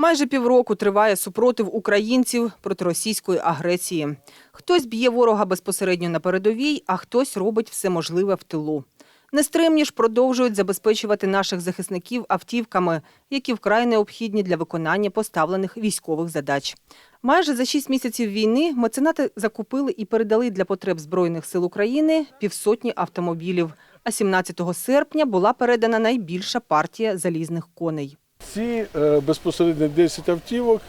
Майже півроку триває супротив українців проти російської агресії. Хтось б'є ворога безпосередньо на передовій, а хтось робить все можливе в тилу. Нестримні ж продовжують забезпечувати наших захисників автівками, які вкрай необхідні для виконання поставлених військових задач. Майже за шість місяців війни меценати закупили і передали для потреб Збройних сил України півсотні автомобілів. А 17 серпня була передана найбільша партія залізних коней. Ці е, безпосередньо 10 автівок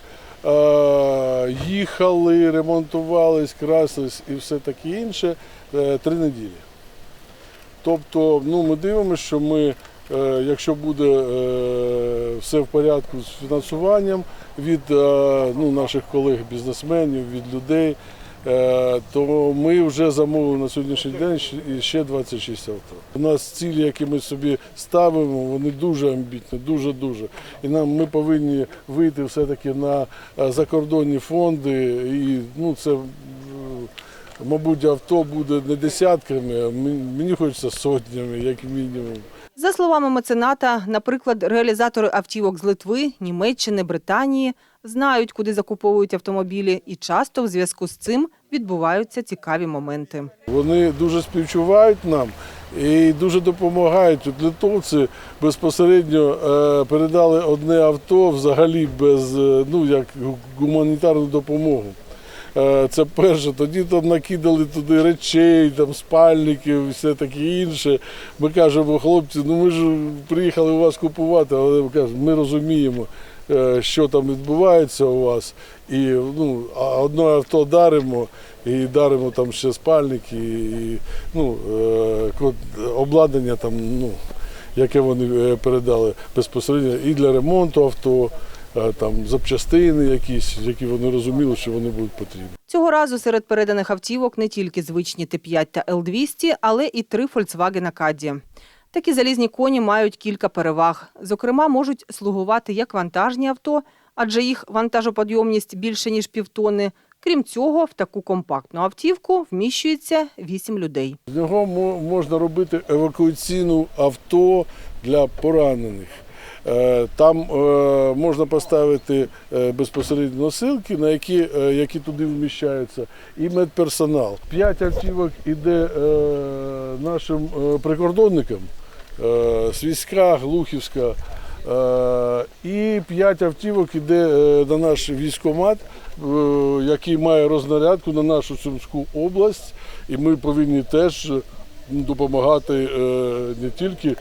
е, їхали, ремонтувались, красились і все таке інше е, три неділі. Тобто, ну, ми дивимося, що ми, якщо буде все в порядку з фінансуванням від ну, наших колег-бізнесменів, від людей, то ми вже замовили на сьогоднішній день ще- ще 26 авто. У нас цілі, які ми собі ставимо, вони дуже амбітні, дуже-дуже. І нам ми повинні вийти все-таки на е, закордонні фонди. І ну, це, е, мабуть, авто буде не десятками, а мені хочеться сотнями, як мінімум. За словами мецената, наприклад, реалізатори автівок з Литви, Німеччини, Британії знають, куди закуповують автомобілі, і часто в зв'язку з цим відбуваються цікаві моменти. Вони дуже співчувають нам і дуже допомагають. От Литовці безпосередньо е, передали одне авто взагалі без е, ну як гуманітарну допомогу. Е, Це перше. Тоді там накидали туди речей, там спальників, все таке інше. Ми кажемо, хлопці, ну ми ж приїхали у вас купувати, але кажемо, ми розуміємо, що там відбувається у вас. І ну, одне авто даримо, і даримо там ще спальники, і ну, е, обладнання там, ну, яке вони е, передали безпосередньо і для ремонту авто, е, там запчастини якісь, які вони розуміли, що вони будуть потрібні. Цього разу серед переданих автівок не тільки звичні Т5 та Л200, але і три Volkswagen Caddy. Такі залізні коні мають кілька переваг. Зокрема, можуть слугувати як вантажні авто, адже їх вантажоподйомність більше ніж півтонни. Крім цього, в таку компактну автівку вміщується 8 людей. З нього мо- можна робити евакуаційну авто для поранених. Е, Там е, можна поставити е, безпосередньо носилки, на які, які туди вміщаються, і медперсонал. П'ять автівок іде нашим прикордонникам Свіська, Глухівська. Е, І п'ять автівок іде е, на наш військомат, е, який має рознарядку на нашу Сумську область, і ми повинні теж е, допомагати е, не тільки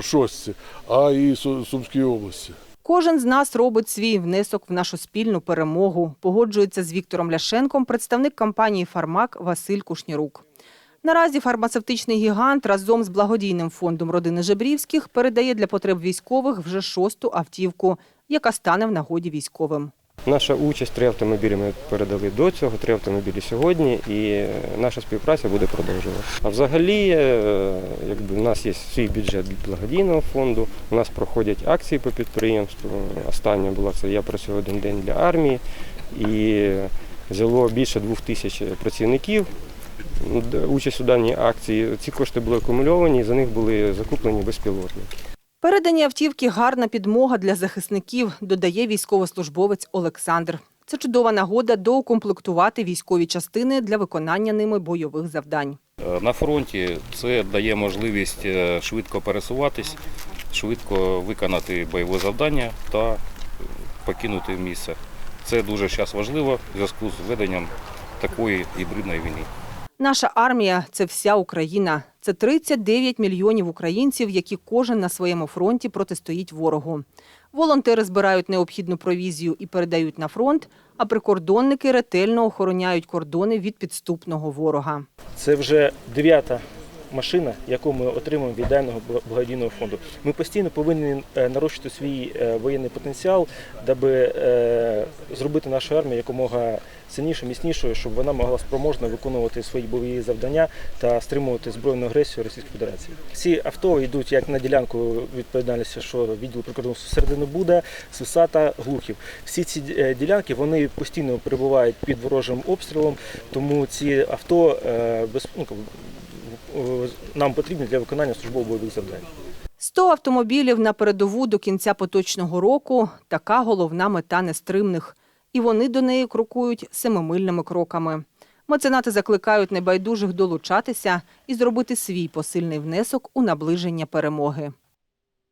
шостці, а Су- Сумській області. Кожен з нас робить свій внесок в нашу спільну перемогу. Погоджується з Віктором Ляшенком представник компанії Фармак Василь Кушнірук. Наразі фармацевтичний гігант разом з благодійним фондом родини Жебрівських передає для потреб військових вже шосту автівку, яка стане в нагоді військовим. Наша участь три автомобілі ми передали до цього, три автомобілі сьогодні, і е, наша співпраця буде продовжувати. А взагалі, е, якби в нас є свій бюджет благодійного фонду. У нас проходять акції по підприємству. Остання була це я працюю один день для армії і взяло більше двох тисяч працівників. Участь у даній акції. Ці кошти були акумульовані, і за них були закуплені безпілотники. Передані автівки гарна підмога для захисників, додає військовослужбовець Олександр. Це чудова нагода доукомплектувати військові частини для виконання ними бойових завдань. Е, На фронті це дає можливість е, швидко пересуватись, швидко виконати бойове завдання та покинути місце. Це дуже зараз важливо в зв'язку з веденням такої гібридної війни. Наша армія це вся Україна. Це 39 мільйонів українців, які кожен на своєму фронті протистоїть ворогу. Волонтери збирають необхідну провізію і передають на фронт, а прикордонники ретельно охороняють кордони від підступного ворога. Це вже дев'ята машина, яку ми отримуємо від даного благодійного фонду. Ми постійно повинні е, нарощувати свій е, воєнний потенціал, даби е, зробити нашу армію якомога сильнішою, міцнішою, щоб вона могла спроможно виконувати свої бойові завдання та стримувати збройну агресію Російської Федерації. Ці авто йдуть як на ділянку відповідальності, що відділ прикордонства середини буде, Сусата, Глухів. Всі ці ділянки вони постійно перебувають під ворожим обстрілом, тому ці авто без, ну, нам потрібні для виконання службово бойових завдань. 100 автомобілів на передову до кінця поточного року – така головна мета нестримних. І вони до неї крокують семимильними кроками. Меценати закликають небайдужих долучатися і зробити свій посильний внесок у наближення перемоги.